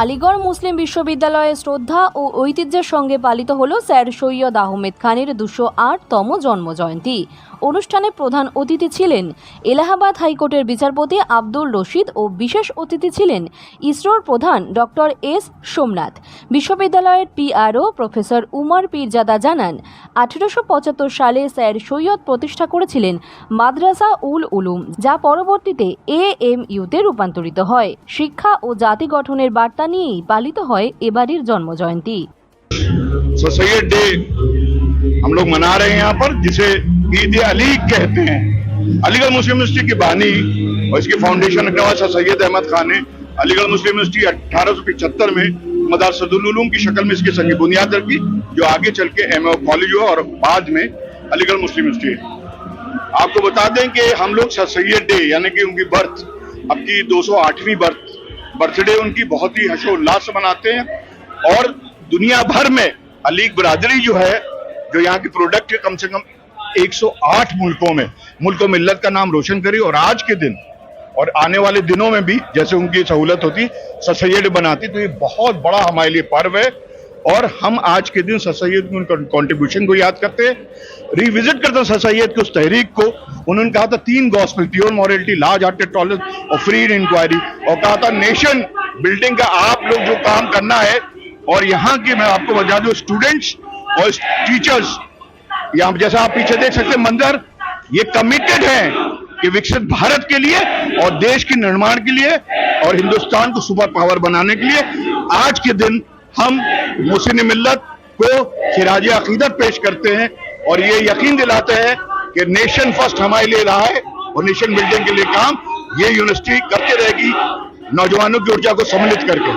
আলিগড় মুসলিম বিশ্ববিদ্যালয়ে শ্রদ্ধা ও ঐতিহ্যের সঙ্গে পালিত হল স্যার সৈয়দ আহমেদ খানের দুশো আটতম জন্মজয়ন্তী। অনুষ্ঠানে প্রধান অতিথি ছিলেন এলাহাবাদ হাইকোর্টের বিচারপতি আব্দুল রশিদ ও বিশেষ অতিথি ছিলেন ইসরোর প্রধান ডক্টর এস সোমনাথ। বিশ্ববিদ্যালয়ের পিআরও প্রফেসর উমর পীরজাদা জানান, আঠেরোশো পঁচাত্তর সালে স্যার সৈয়দ প্রতিষ্ঠা করেছিলেন মাদ্রাসা উল উলুম, যা পরবর্তীতে এ এম ইউতে রূপান্তরিত হয়। শিক্ষা ও জাতি গঠনের বার্তা নিয়েই পালিত হয় এবারের জন্মজয়ন্তী सो सैयद डे हम लोग मना रहे हैं यहाँ पर जिसे ईद अली कहते हैं अलीगढ़ मुस्लिम यूनिवर्सिटी की बानी और इसकी फाउंडेशन नवाज शाह सैयद अहमद खान ने अलीगढ़ मुस्लिम यूनिवर्सिटी अठारह में मदारसदुल उलूम की शक्ल में इसकी संगी बुनियाद रखी जो आगे चल के एम कॉलेज हुआ और बाद में अलीगढ़ मुस्लिम यूनिवर्सिटी आपको बता दें कि हम लोग सर सैयद डे यानी कि उनकी बर्थ अब की 208वीं बर्थ बर्थडे उनकी बहुत ही हर्षोल्लास से मनाते हैं। और दुनिया भर में अलीग बरादरी जो है, जो यहाँ की प्रोडक्ट है, कम से कम 108 मुल्कों में, मुल्कों मिल्लत का नाम रोशन करी और आज के दिन और आने वाले दिनों में भी जैसे उनकी सहूलत होती ससैड बनाती तो ये बहुत बड़ा हमारे लिए पर्व है। और हम आज के दिन सर सैयद की उनका कॉन्ट्रीब्यूशन को याद करते हैं रिविजिट करते हैं सर सैयद की उस तहरीक को। उन्होंने कहा था, तीन gospel pure morality large hearted tolerance और फ्री इंक्वायरी और कहा था नेशन बिल्डिंग का आप लोग जो काम करना है, और यहाँ के मैं आपको बता दूँ स्टूडेंट्स और टीचर्स यहाँ जैसा आप पीछे देख सकते हैं मंदिर ये कमिटेड है कि विकसित भारत के लिए और देश के निर्माण के लिए और हिंदुस्तान को सुपर पावर बनाने के लिए। आज के दिन हम मुस्लिम मिलत को खिराज अकीदत पेश करते हैं और ये यकीन दिलाते हैं कि नेशन फ़र्स्ट हमारे लिए रहा है और नेशन बिल्डिंग के लिए काम ये यूनिवर्सिटी करते रहेगी, नौजवानों की ऊर्जा को सम्मिलित करके।